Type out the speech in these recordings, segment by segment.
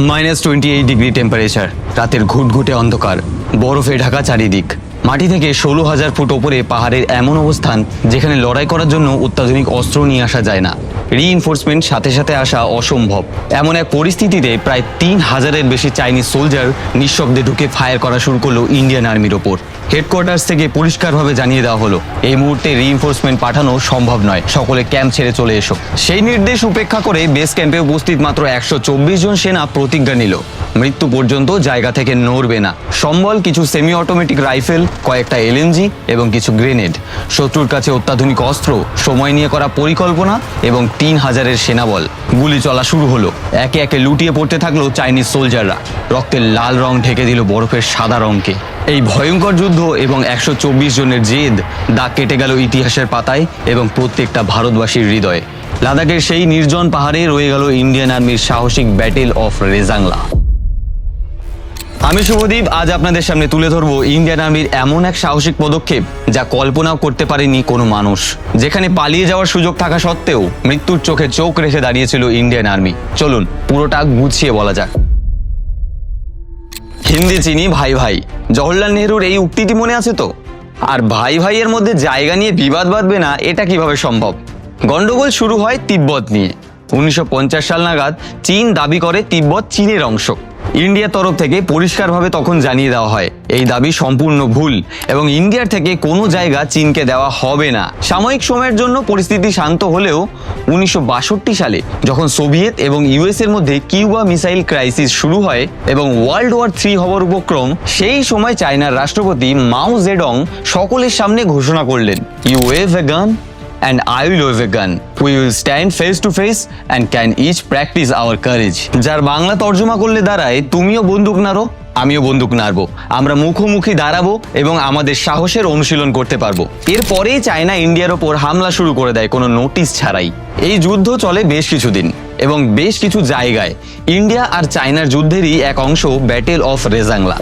Minus twenty eight degree temperature রাতের ঘুটঘুটে অন্ধকার। বরফে ঢাকা চারিদিক। মাটি থেকে ষোলো হাজার ফুট ওপরে পাহাড়ের এমন অবস্থান যেখানে লড়াই করার জন্য অত্যাধুনিক অস্ত্র নিয়ে আসা যায় না। রিইনফোর্সমেন্ট সাথে সাথে আসা অসম্ভব। এমন এক পরিস্থিতিতে প্রায় তিন হাজারের বেশি চাইনিজ সোলজার নিঃশব্দে ঢুকে ফায়ার করা শুরু করল ইন্ডিয়ান আর্মির ওপর। হেডকোয়ার্টার্স থেকে পরিষ্কারভাবে জানিয়ে দেওয়া হলো, এই মুহূর্তে রিইনফোর্সমেন্ট পাঠানো সম্ভব নয়, সকলে ক্যাম্প ছেড়ে চলে এসো। সেই নির্দেশ উপেক্ষা করে বেস ক্যাম্পে উপস্থিত মাত্র একশো চব্বিশ জন সেনা প্রতিজ্ঞা নিল। মৃত্যু পর্যন্ত জায়গা থেকে নড়বে না। সম্বল, কিছু সেমি অটোমেটিক রাইফেল কয়েকটা এলএনজি এবং কিছু গ্রেনেড শত্রুর কাছে অত্যাধুনিক অস্ত্র, সময় নিয়ে করা পরিকল্পনা এবং তিন হাজারের সেনাবল। গুলি চলা শুরু হলো। একে একে লুটিয়ে পড়তে থাকল চাইনিজ সোলজাররা। রক্তের লাল রং ঢেকে দিল বরফের সাদা রংকে। এই ভয়ঙ্কর যুদ্ধ এবং একশো চব্বিশ জনের জেদ দাগ কেটে গেল ইতিহাসের পাতায় এবং প্রত্যেকটা ভারতবাসীর হৃদয়ে। লাদাখের সেই নির্জন পাহাড়ে রয়ে গেল ইন্ডিয়ান আর্মির সাহসিক ব্যাটেল অফ রেজাংলা। আমি শুভদীপ, আজ আপনাদের সামনে তুলে ধরবো ইন্ডিয়ান আর্মির এমন এক সাহসিক পদক্ষেপ যা কল্পনাও করতে পারেনি কোনো মানুষ। যেখানে পালিয়ে যাওয়ার সুযোগ থাকা সত্ত্বেও মৃত্যুর চোখে চোখ রেখে দাঁড়িয়েছিল ইন্ডিয়ান আর্মি। চলুন, পুরোটা গুছিয়ে বলা যাক। হিন্দি চিনি ভাই ভাই। জওহরলাল নেহরুর এই উক্তিটি মনে আছে তো? আর ভাই ভাইয়ের মধ্যে জায়গা নিয়ে বিবাদ বাঁধবে না, এটা কীভাবে সম্ভব? গন্ডগোল শুরু হয় তিব্বত নিয়ে। উনিশশো পঞ্চাশ সাল নাগাদ চীন দাবি করে তিব্বত চীনের অংশ। ইন্ডিয়ার তরফ থেকে পরিষ্কারভাবে তখন জানিয়ে দেওয়া হয়, এই দাবি সম্পূর্ণ ভুল এবং ইন্ডিয়ার থেকে কোনো জায়গা চীনকে দেওয়া হবে না। সাময়িক সময়ের জন্য পরিস্থিতি শান্ত হলেও উনিশশো বাষট্টি সালে যখন সোভিয়েত এবং ইউএস এর মধ্যে কিউবা মিসাইল ক্রাইসিস শুরু হয় এবং ওয়ার্ল্ড ওয়ার থ্রি হওয়ার উপক্রম, সেই সময় চায়নার রাষ্ট্রপতি মাও জেডং সকলের সামনে ঘোষণা করলেন। ইউ এ গান। And I will wave a gun. We will stand face to face and can each practice our courage. যার বাংলা তর্জমা করলে দাঁড়ায়, তুমিও বন্দুক নাড়ো, আমিও বন্দুক নাড়বো। আমরা মুখোমুখি দাঁড়াবো এবং আমাদের সাহসের অনুশীলন করতে পারব। এরপরেই চায়না ইন্ডিয়ার ওপর হামলা শুরু করে দেয় কোনো নোটিশ ছাড়াই। এই যুদ্ধ চলে বেশ কিছুদিন এবং বেশ কিছু জায়গায়। ইন্ডিয়া আর চায়নার যুদ্ধেরই এক অংশ ব্যাটেল অফ রেজাংলা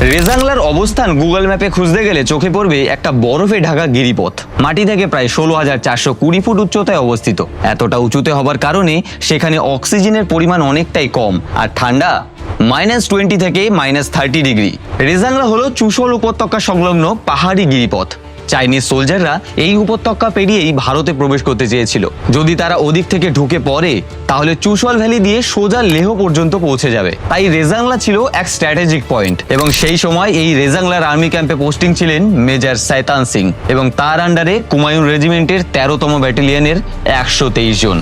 রেজাংলার অবস্থান গুগল ম্যাপে খুঁজতে গেলে চোখে পড়বে একটা বরফে ঢাকা গিরিপথ। মাটি থেকে প্রায় ষোলো হাজার চারশো কুড়ি ফুট উচ্চতায় অবস্থিত। এতটা উঁচুতে হবার কারণে সেখানে অক্সিজেনের পরিমাণ অনেকটাই কম। আর ঠান্ডা? মাইনাস টোয়েন্টি থেকে মাইনাস থার্টি ডিগ্রি। রেজাংলা হলো চুশল উপত্যকা সংলগ্ন পাহাড়ি গিরিপথ। চাইনিজ সোলজাররা এই উপত্যকা পেরিয়েই ভারতে প্রবেশ করতে চেয়েছিল। যদি তারা ওদিক থেকে ঢুকে পড়ে, তাহলে চুশল ভ্যালি দিয়ে সোজা লেহ পর্যন্ত পৌঁছে যাবে। তাই রেজাংলা ছিল এক স্ট্র্যাটেজিক পয়েন্ট এবং সেই সময় এই রেজাংলার আর্মি ক্যাম্পে পোস্টিং ছিলেন মেজর সাইতান সিং এবং তার আন্ডারে কুমায়ুন রেজিমেন্টের তেরোতম ব্যাটালিয়নের একশো তেইশ জন।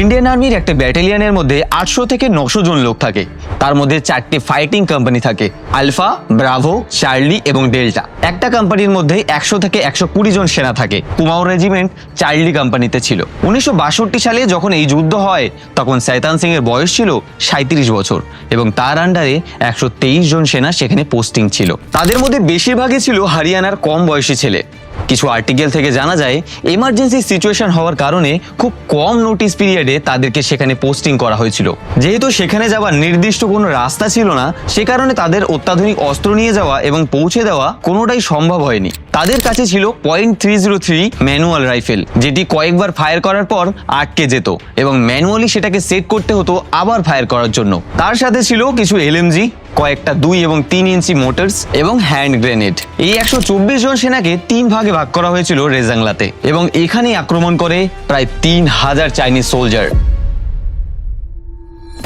ইন্ডিয়ান আর্মির একটা ব্যাটালিয়নের মধ্যে আটশো থেকে নশো জন লোক থাকে। তার মধ্যে চারটি ফাইটিং কোম্পানি থাকে। আলফা, ব্রাভো, চার্লি এবং ডেল্টা। একটা কোম্পানির মধ্যে একশো থেকে একশো কুড়ি জন সেনা থাকে। কুমাও রেজিমেন্ট চার্লি কোম্পানিতে ছিল। উনিশশো বাষট্টি সালে যখন এই যুদ্ধ হয়, তখন সৈতান সিং এর বয়স ছিল সাঁত্রিশ বছর এবং তার আন্ডারে একশো তেইশ জন সেনা সেখানে পোস্টিং ছিল। তাদের মধ্যে বেশিরভাগই ছিল হরিয়ানার কম বয়সী ছেলে। কিছু আর্টিকেল থেকে জানা যায় এমার্জেন্সি সিচুয়েশন হওয়ার কারণে খুব কম নোটিস পিরিয়ডে তাদেরকে সেখানে পোস্টিং করা হয়েছিল। যেহেতু সেখানে যাওয়ার নির্দিষ্ট কোনো রাস্তা ছিল না, সে কারণে তাদের অত্যাধুনিক অস্ত্র নিয়ে যাওয়া এবং পৌঁছে দেওয়া কোনোটাই সম্ভব হয়নি। তাদের কাছে ছিল point three zero three manual rifle যেটি কয়েকবার ফায়ার করার পর আটকে যেত এবং ম্যানুয়ালি সেটাকে সেট করতে হতো আবার ফায়ার করার জন্য। তার সাথে ছিল কিছু এলএমজি কয়েকটা দুই এবং তিন ইঞ্চি মোটরস এবং হ্যান্ড গ্রেনেড এই একশো চব্বিশ জন সেনাকে তিন ভাগে ভাগ করা হয়েছিল রেজাংলাতে এবং এখানে আক্রমণ করে প্রায় তিন হাজার চাইনিজ সোলজার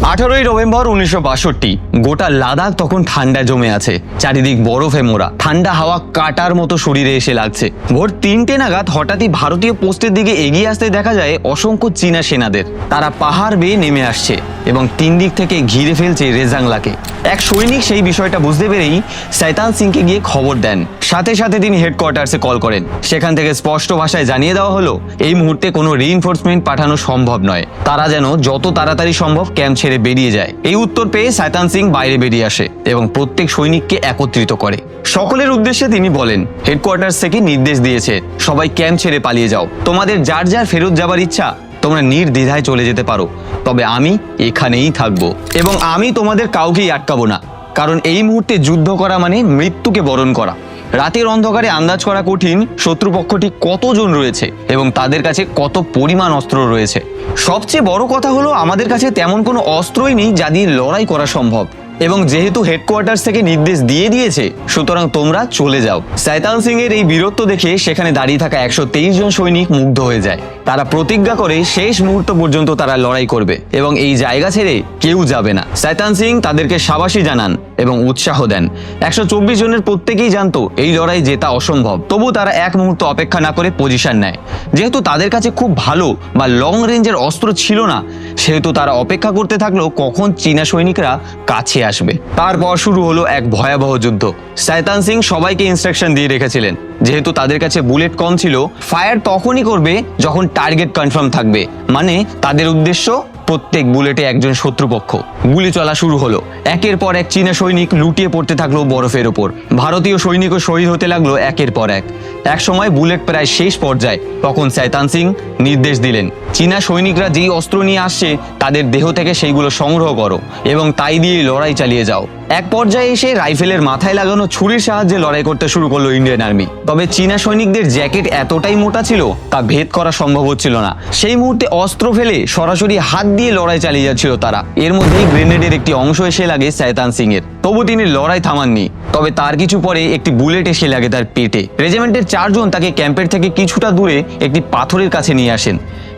আঠারোই নভেম্বর উনিশশো বাষট্টি, গোটা লাদাখ তখন ঠান্ডা জমে আছে। চারিদিক বরফে মোড়া। ঠান্ডা হাওয়া কাটার মতো শরীরে এসে লাগছে। ভোর তিনটে নাগাদ হঠাৎই ভারতীয় পোস্টের দিকে এগিয়ে আসতে দেখা যায় অসংখ্য চীনা সেনাদের। তারা পাহাড় বেয়ে নেমে আসছে এবং তিন দিক থেকে ঘিরে ফেলছে রেজাংলাকে। এক সৈনিক সেই বিষয়টা বুঝতে পেরেই সৈতান সিংকে গিয়ে খবর দেন। সাথে সাথে তিনি হেডকোয়ার্টার্সে কল করেন। সেখান থেকে স্পষ্ট ভাষায় জানিয়ে দেওয়া হলো, এই মুহূর্তে কোনো রিইনফোর্সমেন্ট পাঠানো সম্ভব নয়। তারা যেন যত তাড়াতাড়ি সম্ভব ক্যাম্প ছেড়ে বেরিয়ে যায়। এই উত্তর পেয়ে সাইতান সিং বাইরে বেরিয়ে আসে এবং প্রত্যেক সৈনিককে একত্রিত করে। সকলের উদ্দেশ্যে তিনি বলেন হেডকোয়ার্টার্স থেকে নির্দেশ দিয়েছে, সবাই ক্যাম্প ছেড়ে পালিয়ে যাও। তোমাদের যার যার ফেরত যাবার ইচ্ছা, তোমরা নির্দ্বিধায় চলে যেতে পারো। তবে আমি এখানেই থাকব এবং আমি তোমাদের কাউকেই আটকাবো না। কারণ এই মুহূর্তে যুদ্ধ করা মানে মৃত্যুকে বরণ করা। রাতের অন্ধকারে আন্দাজ করা কঠিন শত্রুপক্ষটি কতজন রয়েছে এবং তাদের কাছে কত পরিমাণ অস্ত্র রয়েছে। সবচেয়ে বড় কথা হলো, আমাদের কাছে তেমন কোনো অস্ত্রই নেই যা দিয়ে লড়াই করা সম্ভব। এবং যেহেতু হেডকোয়ার্টার্স থেকে নির্দেশ দিয়ে দিয়েছে, সুতরাং তোমরা চলে যাও। সাইতান সিং এর এই বীরত্ব দেখে সেখানে দাঁড়িয়ে থাকা একশো তেইশ জন সৈনিক মুগ্ধ হয়ে যায়। তারা প্রতিজ্ঞা করে শেষ মুহূর্ত পর্যন্ত তারা লড়াই করবে এবং এই জায়গা ছেড়ে কেউ যাবে না। সাইতান সিং তাদেরকে সাবাসী জানান এবং উৎসাহ দেন। একশো চব্বিশ জনের প্রত্যেকেই জানতো, এই লড়াই জেতা অসম্ভব। তবু তারা এক মুহূর্ত অপেক্ষা না করে পজিশন নেয়। যেহেতু তাদের কাছে খুব ভালো বা লং রেঞ্জের অস্ত্র ছিল না, সেহেতু তারা অপেক্ষা করতে থাকল কখন চীনা সৈনিকরা কাছে আসবে। তারপর শুরু হলো এক ভয়াবহ যুদ্ধ। সাইতান সিং সবাইকে ইনস্ট্রাকশন দিয়ে রেখেছিলেন। যেহেতু তাদের কাছে বুলেট কম ছিল ফায়ার তখনই করবে যখন টার্গেট কনফার্ম থাকবে। মানে তাদের উদ্দেশ্য প্রত্যেক বুলেটে একজন শত্রুপক্ষ। গুলি চলা শুরু হলো। একের পর এক চীনা সৈনিক লুটিয়ে পড়তে থাকল বরফের ওপর। ভারতীয় সৈনিকও শহীদ হতে লাগল একের পর এক। এক সময় বুলেট প্রায় শেষ পর্যায়ে, তখন সাইতান সিং নির্দেশ দিলেন, চীনা সৈনিকরা যেই অস্ত্র নিয়ে আসছে, তাদের দেহ থেকে সেইগুলো সংগ্রহ করো এবং তাই দিয়ে লড়াই চালিয়ে যাও। এক পর্যায়ে এসে রাইফেলের মাথায় লাগানো ছুরির সাহায্যে লড়াই করতে শুরু করল ইন্ডিয়ান আর্মি। তবে চীনা সৈনিকদের জ্যাকেট এতটাই মোটা ছিল, তা ভেদ করা সম্ভব হচ্ছিল না। সেই মুহূর্তে অস্ত্র ফেলে সরাসরি হাত দিয়ে লড়াই চালিয়ে যাচ্ছিল তারা। এর মধ্যেই গ্রেনেডের একটি অংশ এসে লাগে সাইতান সিং এর তবু তিনি লড়াই থামাননি। তবে তার কিছু পরে একটি বুলেট এসে লাগে তার পেটে। রেজিমেন্টের চারজন তাকে ক্যাম্পের থেকে কিছুটা দূরে একটি পাথরের কাছে নিয়ে আসেন।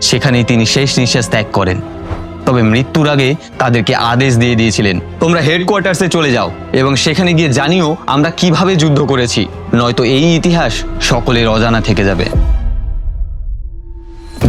সেখানেই তিনি শেষ নিঃশ্বাস ত্যাগ করেন। তবে মৃত্যুর আগে তাদেরকে আদেশ দিয়ে দিয়েছিলেন। তোমরা হেডকোয়ার্টার্সে চলে যাও এবং সেখানে গিয়ে জানিও আমরা কীভাবে যুদ্ধ করেছি, নয়তো এই ইতিহাস সকলের অজানা থেকে যাবে।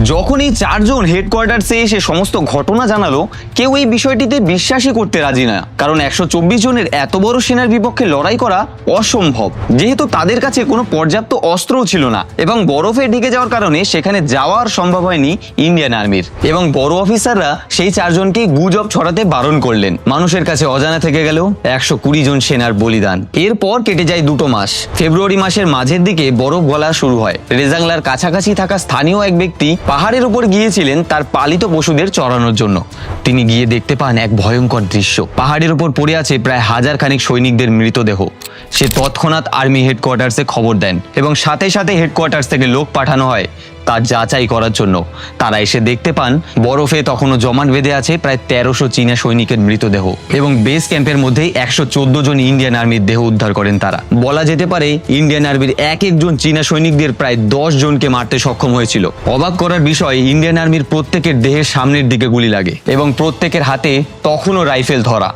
যখন এই চারজন হেডকোয়ার্টার্সে এসে সমস্ত ঘটনা জানালো, কেউ এই বিষয়টিতে বিশ্বাসই করতে রাজি না। কারণ একশো চব্বিশ জনের এত বড় সেনার বিপক্ষে লড়াই করা অসম্ভব। যেহেতু তাদের কাছে কোনো পর্যাপ্ত অস্ত্রও ছিল না এবং বরফে ঢেকে যাওয়ার কারণে সেখানে যাওয়ার সম্ভব হয়নি ইন্ডিয়ান আর্মির। এবং বড় অফিসাররা সেই চারজনকে গুজব ছড়াতে বারণ করলেন। মানুষের কাছে অজানা থেকে গেল একশো কুড়ি জন সেনার বলিদান। এরপর কেটে যায় দুটো মাস। ফেব্রুয়ারি মাসের মাঝের দিকে বরফ গলা শুরু হয়। রেজাংলার কাছাকাছি থাকা স্থানীয় এক ব্যক্তি পাহাড়ের উপর গিয়েছিলেন তার পালিত পশুদের চড়ানোর জন্য। তিনি গিয়ে দেখতে পান এক ভয়ঙ্কর দৃশ্য। পাহাড়ের উপর পড়ে আছে প্রায় হাজার খানিক সৈনিকদের মৃতদেহ। সে তৎক্ষণাৎ আর্মি হেডকোয়ার্টার্সে খবর দেন এবং সাথে সাথে হেডকোয়ার্টার্স থেকে লোক পাঠানো হয়। তা যাচাই করার জন্য। তারা এসে দেখতে পান, বরফে তখনও জমাট বেঁধে আছে প্রায় তেরোশো চীনা সৈনিকের মৃতদেহ এবং বেস ক্যাম্পের মধ্যেই একশো চোদ্দ জন ইন্ডিয়ান আর্মির দেহ উদ্ধার করেন তারা। বলা যেতে পারে, ইন্ডিয়ান আর্মির এক একজন চীনা সৈনিকদের প্রায় দশ জনকে মারতে সক্ষম হয়েছিল। অবাক করার বিষয়, ইন্ডিয়ান আর্মির প্রত্যেকের দেহের সামনের দিকে গুলি লাগে এবং প্রত্যেকের হাতে তখনও রাইফেল ধরা।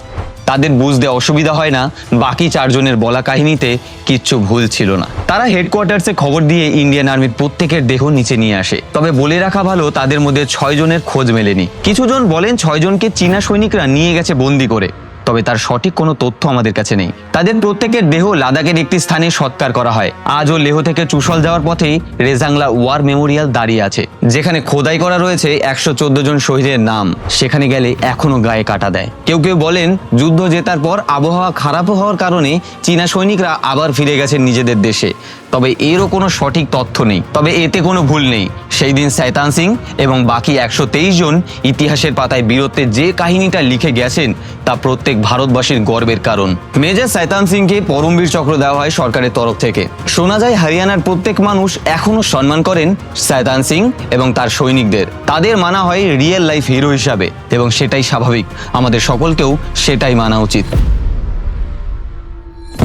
তাদের বুঝতে অসুবিধা হয় না। বাকি চারজনের বলা কাহিনীতে কিচ্ছু ভুল ছিল না। তারা হেডকোয়ার্টার্সে খবর দিয়ে ইন্ডিয়ান আর্মির প্রত্যেকের দেহ নিচে নিয়ে আসে। তবে বলে রাখা ভালো, তাদের মধ্যে ছয় জনের খোঁজ মেলেনি। কিছুজন বলেন ছয়জনকে চীনা সৈনিকরা নিয়ে গেছে বন্দি করে। তবে তার সঠিক কোনো তথ্য আমাদের কাছে নেই। তাদের প্রত্যেকের দেহ লাদাখের একটি স্থানে সৎকার করা হয়। আজও লেহ থেকে চুশল যাওয়ার পথেই রেজাংলা ওয়ার মেমোরিয়াল দাঁড়িয়ে আছে, যেখানে খোদাই করা রয়েছে একশো চোদ্দ জন শহীদের নাম। সেখানে গেলে এখনও গায়ে কাটা দেয়। কেউ কেউ বলেন, যুদ্ধ জেতার পর আবহাওয়া খারাপ হওয়ার কারণে চীনা সৈনিকরা আবার ফিরে গেছেন নিজেদের দেশে। তবে এরও কোনো সঠিক তথ্য নেই। তবে এতে কোনো ভুল নেই। সেই দিন সাইতান সিং এবং বাকি একশো তেইশ জন ইতিহাসের পাতায় বীরত্বের যে কাহিনীটা লিখে গেছেন, তা প্রত্যেক ভারতবাসীর গর্বের কারণ। মেজর সাইতান সিংকে পরমবীর চক্র দেওয়া হয় সরকারের তরফ থেকে। শোনা যায়, হরিয়ানার প্রত্যেক মানুষ এখনও সম্মান করেন সাইতান সিং এবং তার সৈনিকদের। তাদের মানা হয় রিয়েল লাইফ হিরো হিসাবে এবং সেটাই স্বাভাবিক। আমাদের সকলকেও সেটাই মানা উচিত।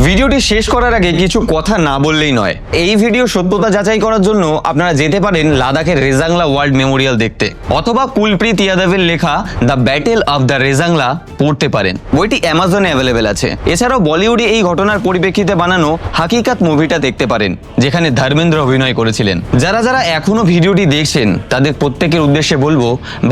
ভিডিওটি শেষ করার আগে কিছু কথা না বললেই নয়। এই ভিডিও সত্যতা যাচাই করার জন্য আপনারা যেতে পারেন লাদাখের রেজাংলা ওয়ার্ল্ড মেমোরিয়াল দেখতে। অথবা কুলপ্রীত ইয়াদবের লেখা the battle of the Rezang La পড়তে পারেন। বইটি অ্যামাজনে অ্যাভেলেবেল আছে। এছাড়াও বলিউডে এই ঘটনার পরিপ্রেক্ষিতে বানানো হাকিকাত মুভিটা দেখতে পারেন, যেখানে ধর্মেন্দ্র অভিনয় করেছিলেন। যারা যারা এখনও ভিডিওটি দেখছেন, তাদের প্রত্যেকের উদ্দেশ্যে বলব,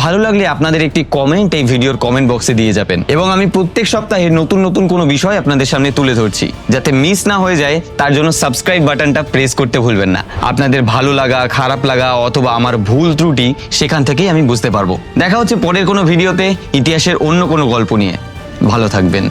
ভালো লাগলে আপনাদের একটি কমেন্ট এই ভিডিওর কমেন্ট বক্সে দিয়ে যাবেন। এবং আমি প্রত্যেক সপ্তাহে নতুন নতুন কোনো বিষয় আপনাদের সামনে তুলে ধরছি। যাতে মিস না হয়ে যায়, তার জন্য সাবস্ক্রাইব বাটনটা প্রেস করতে ভুলবেন না। আপনাদের ভালো লাগা, খারাপ লাগা অথবা আমার ভুল ত্রুটি, সেখান থেকেই আমি বুঝতে পারব। দেখা হচ্ছে পরের কোনো ভিডিওতে ইতিহাসের অন্য কোনো গল্প নিয়ে। ভালো থাকবেন।